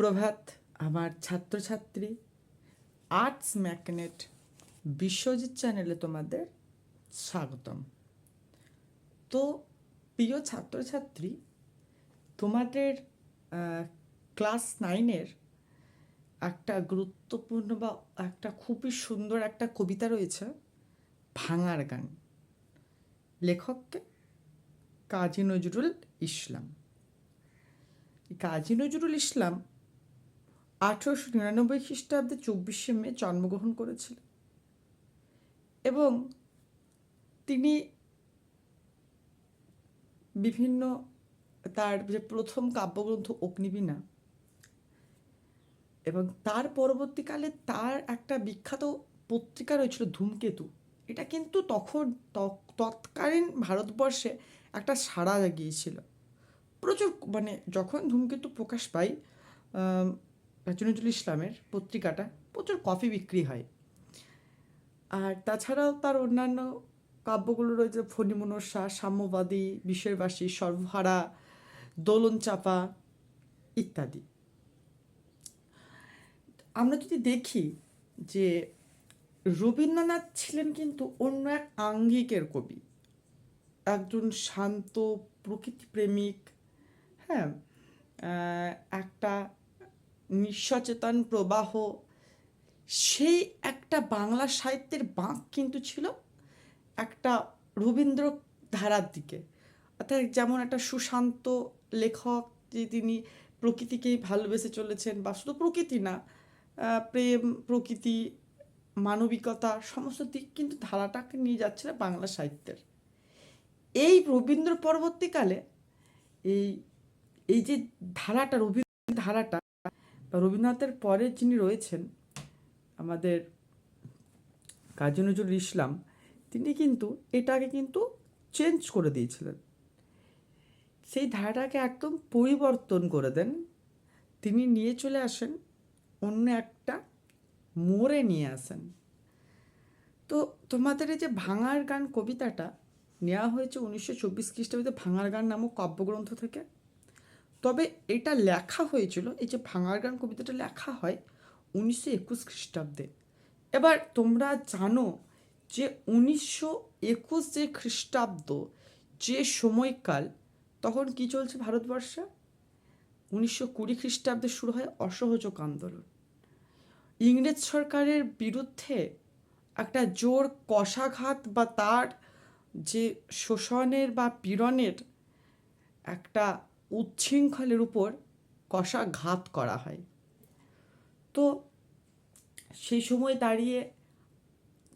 সুপ্রভাত, আমার ছাত্রছাত্রী, আর্টস ম্যাকনেট বিশ্বজিৎ চ্যানেলে তোমাদের স্বাগতম। তো, প্রিয় ছাত্রছাত্রী, তোমাদের ক্লাস নাইনের একটা গুরুত্বপূর্ণ বা একটা খুবই সুন্দর একটা কবিতা রয়েছে, ভাঙার গান। লেখককে কাজী নজরুল ইসলাম। কাজী নজরুল ইসলাম আঠারোশো নিরানব্বই খ্রিস্টাব্দে চব্বিশে মে জন্মগ্রহণ করেছিলেন এবং তিনি বিভিন্ন তার যে প্রথম কাব্যগ্রন্থ অগ্নিবীণা এবং তার পরবর্তীকালে তার একটা বিখ্যাত পত্রিকা রয়েছিল ধূমকেতু। এটা কিন্তু তখন তৎকালীন ভারতবর্ষে একটা সাড়া গিয়েছিল প্রচুর মানে যখন ধূমকেতু প্রকাশ পায় আম, নজরুল ইসলামের পত্রিকাটা প্রচুর কপি বিক্রি হয়। আর তাছাড়াও তার অন্যান্য কাব্যগুলো রয়েছে ফণিমনসা সাম্যবাদী বিশ্বেরবাসী সর্বহারা দোলন চাপা ইত্যাদি। আমরা যদি দেখি যে রবীন্দ্রনাথ ছিলেন কিন্তু অন্য এক আঙ্গিকের কবি। একজন শান্ত প্রকৃতিপ্রেমিক হ্যাঁ একটা নিঃসচেতন প্রবাহ, সেই একটা বাংলা সাহিত্যের বাঁক কিন্তু ছিল একটা রবীন্দ্র ধারার দিকে। অর্থাৎ যেমন একটা সুশান্ত লেখক যে তিনি প্রকৃতিকেই ভালোবেসে চলেছেন বা শুধু প্রকৃতি না প্রেম, প্রকৃতি, মানবিকতা সমস্ত দিক কিন্তু ধারাটাকে নিয়ে যাচ্ছিল বাংলা সাহিত্যের। এই রবীন্দ্র পরবর্তীকালে এই এই যে ধারাটা রবীন্দ্র ধারাটা রবীন্দ্রনাথের পরে যিনি রয়েছেন আমাদের কাজী নজরুল ইসলাম, তিনি কিন্তু এটাকে কিন্তু চেঞ্জ করে দিয়েছিলেন। সেই ধারাটাকে একদম পরিবর্তন করে দেন। তিনি নিয়ে চলে আসেন, অন্য একটা মোড়ে নিয়ে আসেন। তো তোমাদের এই যে ভাঙার গান কবিতাটা নেওয়া হয়েছে উনিশশো চব্বিশ খ্রিস্টাব্দে ভাঙার গান নামক কাব্যগ্রন্থ থেকে। তবে এটা লেখা হয়েছিল, এই যে ভাঙার গান কবিতাটা লেখা হয় উনিশশো একুশ খ্রিস্টাব্দে। এবার তোমরা জানো যে উনিশশো একুশ যে খ্রিস্টাব্দ, যে সময়কাল, তখন কি চলছে ভারতবর্ষে? উনিশশো কুড়ি খ্রিস্টাব্দে শুরু হয় অসহযোগ আন্দোলন। ইংরেজ সরকারের বিরুদ্ধে একটা জোর কষাঘাত বা তার যে শোষণের বা পীড়নের একটা উচ্ছৃঙ্খলের উপর কষাঘাত করা হয়। তো সেই সময় দাঁড়িয়ে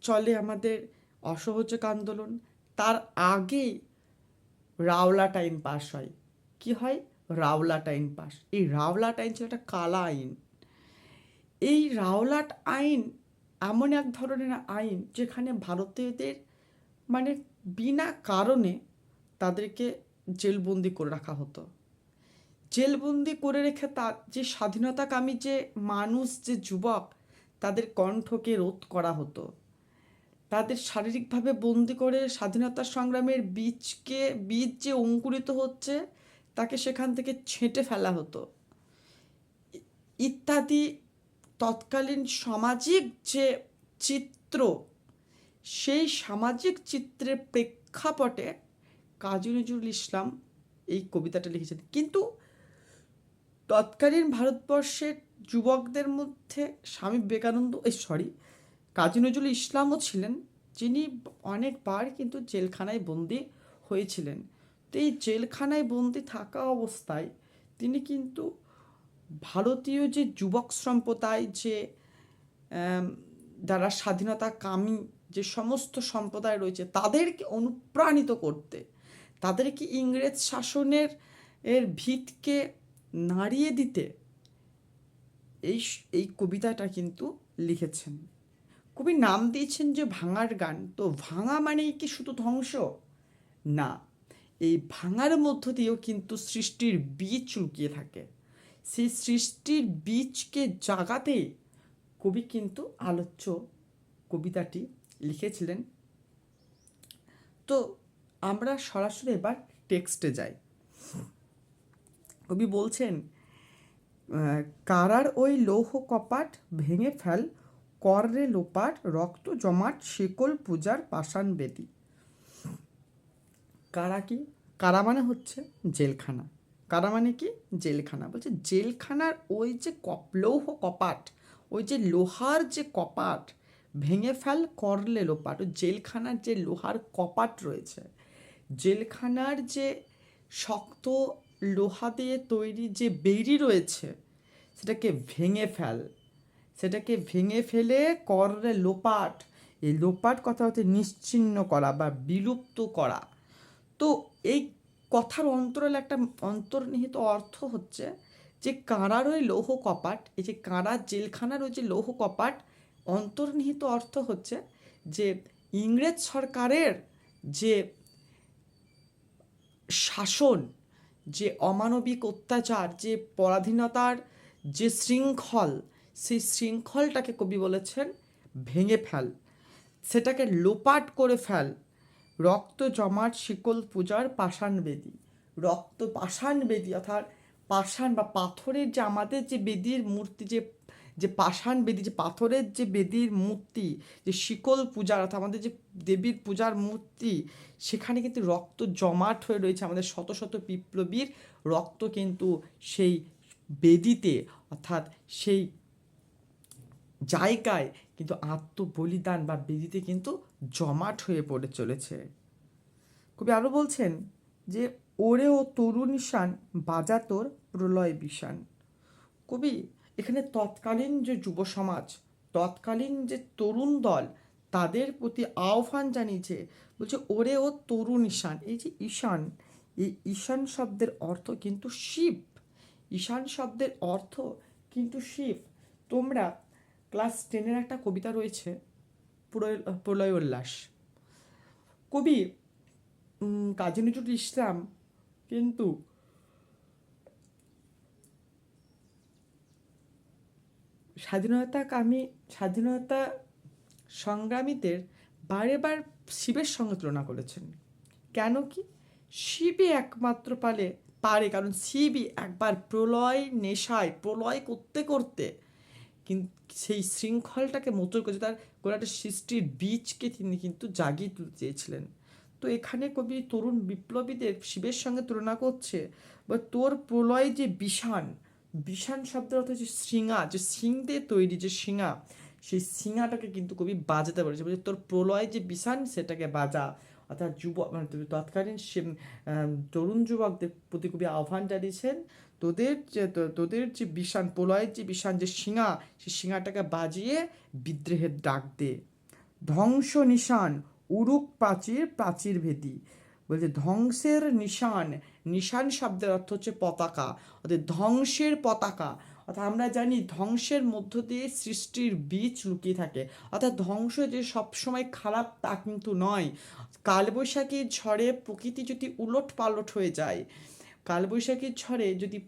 চলে আমাদের অসহযোগ আন্দোলন। তার আগে রাওলা টাইম পাস হয়। কি হয়? রাওলা টাইম পাস। এই রাওলা টাইম ছিল একটা কালা আইন। এই রাওলাট আইন এমন এক ধরনের আইন যেখানে ভারতীয়দের মানে বিনা কারণে তাদেরকে জেলবন্দি করে রাখা হতো। জেলবন্দি করে রেখে তার যে স্বাধীনতাকামী যে মানুষ, যে যুবক, তাদের কণ্ঠকে রোধ করা হতো। তাদের শারীরিকভাবে বন্দি করে স্বাধীনতা সংগ্রামের বীজকে, বীজ যে অঙ্কুরিত হচ্ছে, তাকে সেখান থেকে ছেঁটে ফেলা হতো। ইত্যাদি তৎকালীন সামাজিক যে চিত্র, সেই সামাজিক চিত্রের প্রেক্ষাপটে কাজী নজরুল ইসলাম এই কবিতাটা লিখেছেন। কিন্তু তৎকালীন ভারতবর্ষের যুবকদের মধ্যে স্বামী বিবেকানন্দ এই সরি কাজী নজরুল ইসলামও ছিলেন, যিনি অনেকবার কিন্তু জেলখানায় বন্দি হয়েছিলেন। তো এই জেলখানায় বন্দি থাকা অবস্থায় তিনি কিন্তু ভারতীয় যে যুবক সম্প্রদায়, যে যারা স্বাধীনতা কামী যে সমস্ত সম্প্রদায় রয়েছে, তাদেরকে অনুপ্রাণিত করতে, তাদেরকে ইংরেজ শাসনের এর ভিতকে নাড়িয়ে দিতে এই এই কবিতাটা কিন্তু লিখেছেন। কবি নাম দিয়েছেন যে ভাঙার গান। তো ভাঙা মানেই কি শুধু ধ্বংস? না, এই ভাঙার মধ্য দিয়েও কিন্তু সৃষ্টির বীজ লুকিয়ে থাকে। সেই সৃষ্টির বীজকে জাগাতে কবি কিন্তু আলোচ্য কবিতাটি লিখেছিলেন। তো আমরা সরাসরি এবার টেক্সটে যাই। কবি বলছেন কারার ওই লৌহ কপাট ভেঙে ফেল, কররে লোপাট, রক্ত জমাট, শেকল পূজার পাষাণ বেদি। কারা কি? কারা মানে হচ্ছে জেলখানা। কারা মানে কি? জেলখানা। বলছে জেলখানার ওই যে কপ, লৌহ কপাট, ওই যে লোহার যে কপাট ভেঙে ফেল করলে লোপাট জেলখানার যে লোহার কপাট রয়েছে, জেলখানার যে শক্ত লোহা দিয়ে তৈরি যে বেড়ি রয়েছে, সেটাকে ভেঙে ফেল। সেটাকে ভেঙে ফেলে করলে লোপাট। এই লোপাট কথা হচ্ছে নিশ্চিহ্ন করা বা বিলুপ্ত করা। তো এই কথার অন্তরাল একটা অন্তর্নিহিত অর্থ হচ্ছে যে কাঁড়ার ওই লৌহ কপাট, এই যে কারার জেলখানার ওই যে লৌহ কপাট, অন্তর্নিহিত অর্থ হচ্ছে যে ইংরেজ সরকারের যে শাসন যে অমানবিক অত্যাচার, যে পরাধীনতার যে শৃঙ্খল, সেই শৃঙ্খলটাকে কবি বলেছেন ভেঙে ফেল। সেটাকে লোপাট করে ফেল। রক্ত জমাট শিকল পূজার পাষাণ বেদি। রক্ত পাষাণ বেদি, অর্থাৎ পাষাণ বা পাথরের যে আমাদের যে বেদির মূর্তি যে যে পাষাণ বেদি, যে পাথরের যে বেদির মূর্তি, যে শিকল পূজার অর্থাৎ আমাদের যে দেবীর পূজার মূর্তি, সেখানে কিন্তু রক্ত জমাট হয়ে রয়েছে আমাদের শত শত বিপ্লবীর রক্ত কিন্তু সেই বেদিতে, অর্থাৎ সেই জায়গায় কিন্তু আত্মবলিদান বা বেদিতে কিন্তু জমাট হয়ে পড়ে চলেছে। কবি আরও বলছেন যে, ওরে ও তরুণ ঈশান বাজাতোর প্রলয় বিষান। কবি এখানে তৎকালীন যে যুব সমাজ, তৎকালীন যে তরুণ দল, তাদের প্রতি আহ্বান জানিয়েছে, বলছে, ওরে ও তরুণ ঈশান। এই যে ঈশান, এই ঈশান শব্দের অর্থ কিন্তু শিব। ঈশান শব্দের অর্থ কিন্তু শিব। তোমরা ক্লাস টেনের একটা কবিতা রয়েছে প্রলয় উল্লাস কবি কাজী নজরুল ইসলাম কিন্তু স্বাধীনতা কামী, স্বাধীনতা সংগ্রামীদের বারে বার শিবের সঙ্গে তুলনা করেছেন। কেন কি? শিবই একমাত্র পালে পারে, কারণ শিবই একবার প্রলয় নেশায়, প্রলয় করতে করতে কিন্তু সেই শৃঙ্খলটাকে মোচর করেছে, তার কোনো একটা সৃষ্টির বীজকে তিনি কিন্তু জাগিয়ে তুলতে চেয়েছিলেন। তো এখানে কবি তরুণ বিপ্লবীদের শিবের সঙ্গে তুলনা করছে, বা তোর প্রলয় যে বিষাণ বিষাণ শব্দের অর্থ হচ্ছে শিঙা যে শিং দিয়ে তৈরি যে শিঙা সেই শিঙাটাকে কিন্তু কবি বাজাতে বলেছে। বলছে তোর প্রলয় যে বিষাণ সেটাকে বাজা। অর্থাৎ যুবক মানে তৎকালীন তরুণ যুবকদের প্রতি কবি আহ্বান জানিয়েছেন তোদের যে তোদের যে বিষাণ প্রলয়ের যে বিষাণ যে শিঙা সেই শিঙাটাকে বাজিয়ে বিদ্রোহের ডাক দে। ধ্বংস নিশান, উরুক প্রাচীর প্রাচীর ভেদি। বলছে ধ্বংসের নিশান নিশান শব্দের অর্থ হচ্ছে পতাকা, অর্থাৎ ধ্বংসের পতাকা। অর্থাৎ আমরা জানি ধ্বংসের মধ্য দিয়ে সৃষ্টির বীজ লুকিয়ে থাকে। অর্থাৎ ধ্বংস যে সবসময় খারাপ তা কিন্তু নয়। কালবৈশাখীর ঝড়ে প্রকৃতি যদি উলট পালট হয়ে যায় কালবৈশাখীর ঝড়ে যদি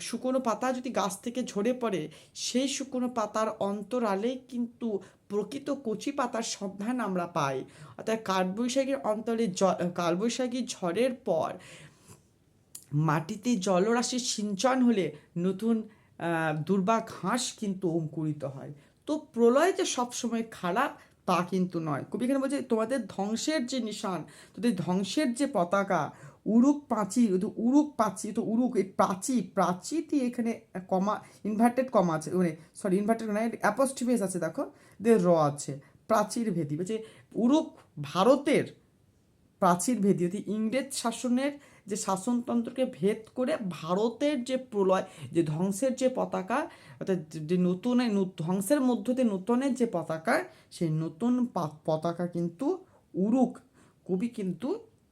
শুকনো পাতা যদি গাছ থেকে ঝরে পড়ে, সেই শুকনো পাতার অন্তরালে কিন্তু প্রকৃত কচি পাতার সন্ধান আমরা পাই। অর্থাৎ কালবৈশাখীর অন্তরে জ কালবৈশাখী ঝড়ের পর মাটিতে জলরাশির সিঞ্চন হলে নতুন দুর্বা ঘাস কিন্তু অঙ্কুরিত হয়। তো প্রলয় যে সবসময় খারাপ, তা কিন্তু নয়। কবি এখানে বলছে, তোমাদের ধ্বংসের যে নিশান তোদের ধ্বংসের যে পতাকা উরুক পাঁচি তো উরুক পাঁচি তো উরুক, এই প্রাচী প্রাচীতে এখানে কমা ইনভার্টেড কমা আছে মানে সরি ইনভার্টেড মানে অ্যাপোস্টিফেস আছে, দেখো দে র আছে, প্রাচীর ভেদি, বলছে উরুক ভারতের প্রাচীর ভেদি অর্থাৎ ইংরেজ শাসনের যে শাসনতন্ত্রকে ভেদ করে ভারতের যে প্রলয়, যে ধ্বংসের যে পতাকা, অর্থাৎ যে নতুন ধ্বংসের মধ্য দিয়ে নূতনের যে পতাকা, সেই নতুন পতাকা কিন্তু উরুক, কবি কিন্তু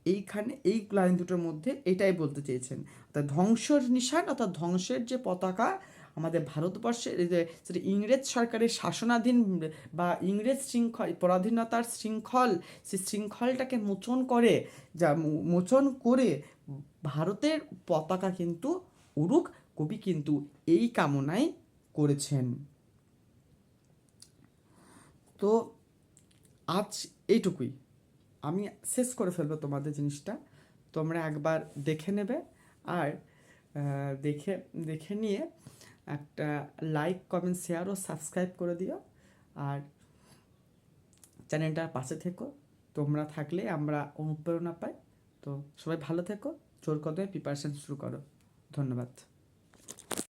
এইখানে এই লাইন দুটোর মধ্যে এটাই বলতে চেয়েছেন। অর্থাৎ ধ্বংসের নিশান, অর্থাৎ ধ্বংসের যে পতাকা আমাদের ভারতবর্ষের সেটা ইংরেজ সরকারের শাসনাধীন বা ইংরেজ শৃঙ্খল, পরাধীনতার শৃঙ্খল, সেই শৃঙ্খলটাকে মোচন করে, যা মোচন করে ভারতের পতাকা কিন্তু উরুক, কবি কিন্তু এই কামনাই করেছেন। তো আজ এইটুকুই। আমি শেষ করে ফেলব তোমাদের জিনিসটা। তোমরা একবার দেখে নেবে আর দেখে দেখে নিয়ে একটা লাইক কমেন্ট শেয়ার ও সাবস্ক্রাইব করে দিও। আর চ্যানেলটার পাশে থেকো। তোমরা থাকলে আমরা অনুপ্রেরণা পাই। তো সবাই ভালো থেকো, জোর কদমে প্রিপারেশন শুরু করো। ধন্যবাদ।